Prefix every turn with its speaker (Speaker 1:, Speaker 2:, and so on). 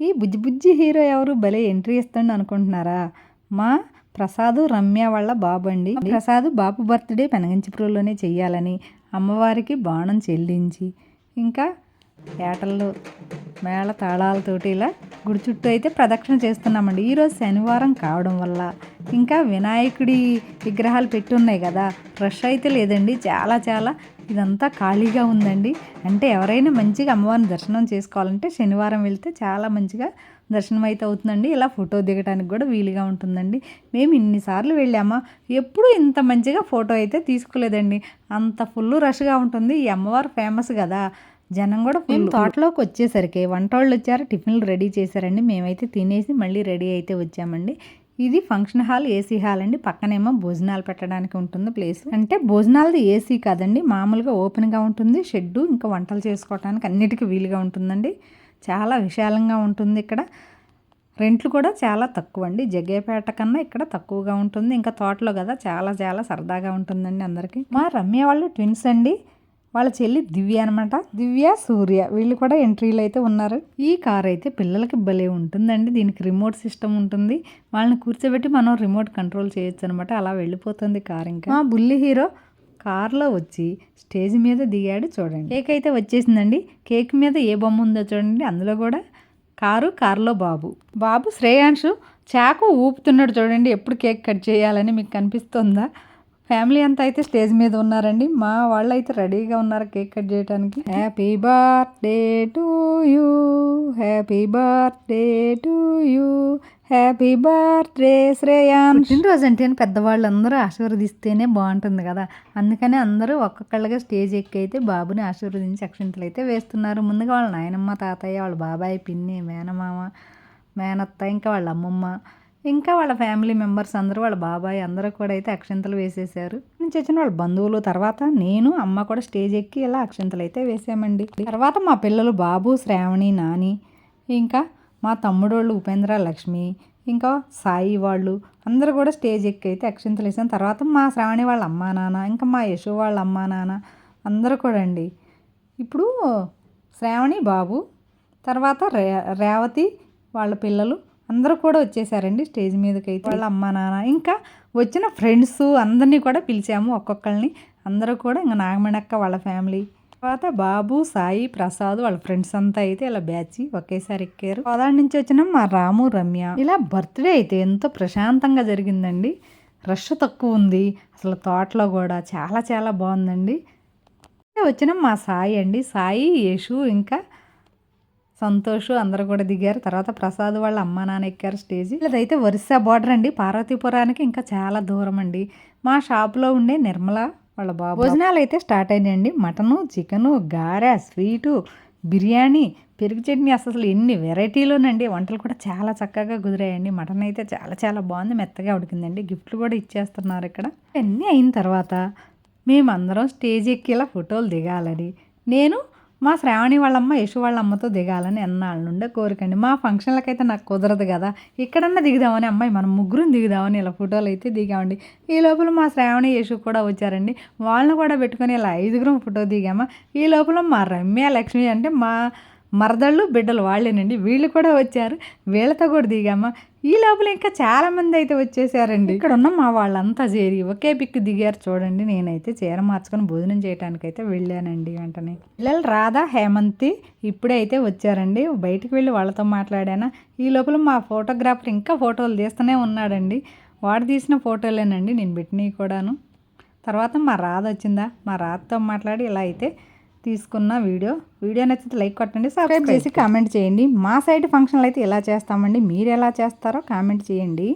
Speaker 1: ఈ బుజ్జి బుజ్జి హీరో ఎవరు? భలే ఎంట్రీ ఇస్తుండ అనుకుంటున్నారా? మా ప్రసాద్ రమ్య వాళ్ళ బాబు అండి ప్రసాద్ బాబు బర్త్డే పెనగంచిపురంలోనే చేయాలని అమ్మవారికి బాణం చెల్లించి ఇంకా ఏటల్లో మేళ తాళాలతోటి ఇలా గుడి చుట్టూ అయితే ప్రదక్షిణ చేస్తున్నామండి. ఈరోజు శనివారం కావడం వల్ల ఇంకా వినాయకుడి విగ్రహాలు పెట్టి ఉన్నాయి కదా. రష్ అయితే లేదండి. చాలా చాలా ఇదంతా ఖాళీగా ఉందండి. అంటే ఎవరైనా మంచిగా అమ్మవారిని దర్శనం చేసుకోవాలంటే శనివారం వెళ్తే చాలా మంచిగా దర్శనం అయితే అవుతుందండి. ఇలా ఫోటో దిగడానికి కూడా వీలుగా ఉంటుందండి. మేము ఇన్నిసార్లు వెళ్ళామా? ఎప్పుడూ ఇంత మంచిగా ఫోటో అయితే తీసుకోలేదండి. అంత ఫుల్ రష్గా ఉంటుంది. ఈ అమ్మవారు ఫేమస్ కదా. జనం కూడా మేము తోటలోకి వచ్చేసరికి వంట వాళ్ళు వచ్చారు టిఫిన్లు రెడీ చేశారండి. మేమైతే తినేసి మళ్ళీ రెడీ అయితే వచ్చామండి. ఇది ఫంక్షన్ హాల్ ఏసీ హాల్ అండి. పక్కనేమో భోజనాలు పెట్టడానికి ఉంటుంది ప్లేస్. అంటే భోజనాలది ఏసీ కాదండి. మామూలుగా ఓపెన్గా ఉంటుంది. షెడ్డు ఇంకా వంటలు చేసుకోవడానికి అన్నిటికీ వీలుగా ఉంటుందండి. చాలా విశాలంగా ఉంటుంది ఇక్కడ. రెంట్లు కూడా చాలా తక్కువ అండి. జగ్గేపేట కన్నా ఇక్కడ తక్కువగా ఉంటుంది. ఇంకా తోటలో కదా చాలా చాలా సరదాగా ఉంటుందండి అందరికీ. మా రమ్య వాళ్ళు ట్విన్స్ అండి. వాళ్ళ చెల్లి దివ్య అనమాట దివ్య సూర్య వీళ్ళు కూడా ఎంట్రీలు అయితే ఉన్నారు. ఈ కార్ అయితే పిల్లలకి భలే ఉంటుందండి. దీనికి రిమోట్ సిస్టమ్ ఉంటుంది. వాళ్ళని కూర్చోబెట్టి మనం రిమోట్ కంట్రోల్ చేయొచ్చు అనమాట అలా వెళ్ళిపోతుంది కార్ ఇంకా. మా బుల్లి హీరో కార్లో వచ్చి స్టేజ్ మీద దిగాడు చూడండి. కేక్ అయితే వచ్చేసిందండి. కేక్ మీద ఏ బొమ్మ ఉందో చూడండి. అందులో కూడా కారు కారులో బాబు. బాబు శ్రేయాంశు చాకు ఊపుతున్నాడు చూడండి. ఎప్పుడు కేక్ కట్ చేయాలని మీకు కనిపిస్తుందా? ఫ్యామిలీ అంతా అయితే స్టేజ్ మీద ఉన్నారండి. మా వాళ్ళు అయితే రెడీగా ఉన్నారు కేక్ కట్ చేయడానికి happy birthday to you happy birthday to you happy birthday Shreyan పుట్టినరోజు అంటే పెద్దవాళ్ళు అందరూ ఆశీర్వదిస్తేనే బాగుంటుంది కదా. అందుకని అందరూ ఒక్కొక్కళ్ళగా స్టేజ్ ఎక్కి అయితే బాబుని ఆశీర్వదించి అక్షింతలు అయితే వేస్తున్నారు. ముందుగా వాళ్ళ నాయనమ్మ తాతయ్య వాళ్ళ బాబాయ్ పిన్ని మేనమామ మేనత్త ఇంకా వాళ్ళ అమ్మమ్మ ఇంకా వాళ్ళ ఫ్యామిలీ మెంబర్స్ అందరూ వాళ్ళ బాబాయ్ అందరూ కూడా అయితే అక్షంతలు వేసేసారు. నుంచి వచ్చిన వాళ్ళ బంధువులు తర్వాత నేను అమ్మ కూడా స్టేజ్ ఎక్కి ఇలా అక్షంతలు అయితే వేసామండి. తర్వాత మా పిల్లలు బాబు శ్రావణి నాని ఇంకా మా తమ్ముడోళ్ళు ఉపేంద్ర లక్ష్మి ఇంకా సాయి వాళ్ళు అందరూ కూడా స్టేజ్ ఎక్కి అయితే అక్షంతలు వేసాం. తర్వాత మా శ్రావణి వాళ్ళ అమ్మా నాన్న ఇంకా మా యశు వాళ్ళ అమ్మా నాన్న అందరూ కూడా అండి. ఇప్పుడు శ్రావణి బాబు తర్వాత రే రేవతి వాళ్ళ పిల్లలు అందరూ కూడా వచ్చేసారండి స్టేజ్ మీదకి అయితే వాళ్ళ అమ్మ నాన్న ఇంకా వచ్చిన ఫ్రెండ్స్ అందరినీ కూడా పిలిచాము ఒక్కొక్కరిని అందరూ కూడా ఇంకా నాగమణక్క వాళ్ళ ఫ్యామిలీ. తర్వాత బాబు సాయి ప్రసాద్ వాళ్ళ ఫ్రెండ్స్ అంతా అయితే ఇలా బ్యాచ్ ఒకేసారి ఎక్కారు. పదాడి నుంచి వచ్చిన మా రాము రమ్య. ఇలా బర్త్డే అయితే ఎంతో ప్రశాంతంగా జరిగిందండి. రష్ తక్కువ ఉంది. అసలు తోటలో కూడా చాలా చాలా బాగుందండి. వచ్చిన మా సాయి అండి. సాయి యేషు ఇంకా సంతోష్ అందరూ కూడా దిగారు. తర్వాత ప్రసాద్ వాళ్ళ అమ్మ నాన్న ఎక్కారు స్టేజ్. ఇదైతే వరుస బార్డర్ అండి. పార్వతీపురానికి ఇంకా చాలా దూరం అండి. మా షాప్లో ఉండే నిర్మల వాళ్ళ బాబు. భోజనాలు అయితే స్టార్ట్ అయినాయండి. మటను చికెను గారె స్వీటు బిర్యానీ పెరుగు చట్నీ అసలు ఎన్ని వెరైటీలోనండి. వంటలు కూడా చాలా చక్కగా కుదిరాయండి. మటన్ అయితే చాలా చాలా బాగుంది. మెత్తగా ఉడికిందండి. గిఫ్ట్లు కూడా ఇచ్చేస్తున్నారు ఇక్కడ. అన్నీ అయిన తర్వాత మేమందరం స్టేజ్ ఎక్కి ఇలా ఫోటోలు దిగాలని నేను మా శ్రావణి వాళ్ళమ్మ యశు వాళ్ళ అమ్మతో దిగాలని ఎన్నాళ్ళ నుండే కోరికండి. మా ఫంక్షన్లకైతే నాకు కుదరదు కదా. ఇక్కడన్నా దిగుదామని అమ్మాయి మనం ముగ్గురం దిగుదామని ఇలా ఫోటోలు అయితే దిగామండి. ఈ లోపల మా శ్రావణి యశు కూడా వచ్చారండి. వాళ్ళని కూడా పెట్టుకొని ఇలా ఐదుగురం ఫోటో దిగామా? ఈ లోపల మా రమ్య లక్ష్మి అంటే మా మరదళ్ళు బిడ్డలు వాళ్ళేనండి. వీళ్ళు కూడా వచ్చారు. వీళ్ళతో కూడా దిగామా? ఈ లోపల ఇంకా చాలామంది అయితే వచ్చేసారండి. ఇక్కడ ఉన్న మా వాళ్ళంతా చేరి ఒకే పిక్ దిగారు చూడండి. నేనైతే చీర మార్చుకొని భోజనం చేయడానికి అయితే వెళ్ళానండి వెంటనే. పిల్లలు రాధా హేమంతి ఇప్పుడే అయితే వచ్చారండి. బయటికి వెళ్ళి వాళ్ళతో మాట్లాడానా? ఈ లోపల మా ఫోటోగ్రాఫర్ ఇంకా ఫోటోలు తీస్తూనే ఉన్నాడండి. వాడు తీసిన ఫోటోలేనండి. నేను పెట్టినవి కూడాను. తర్వాత మా రాధ వచ్చిందా? మా రాధతో మాట్లాడి ఇలా అయితే తీసుకున్న వీడియో. వీడియో నచ్చితే లైక్ కొట్టండి సబ్స్క్రైబ్ చేసి కామెంట్ చేయండి. మా సైడ్ ఫంక్షన్లు అయితే ఎలా చేస్తామండి? మీరు ఎలా చేస్తారో కామెంట్ చేయండి.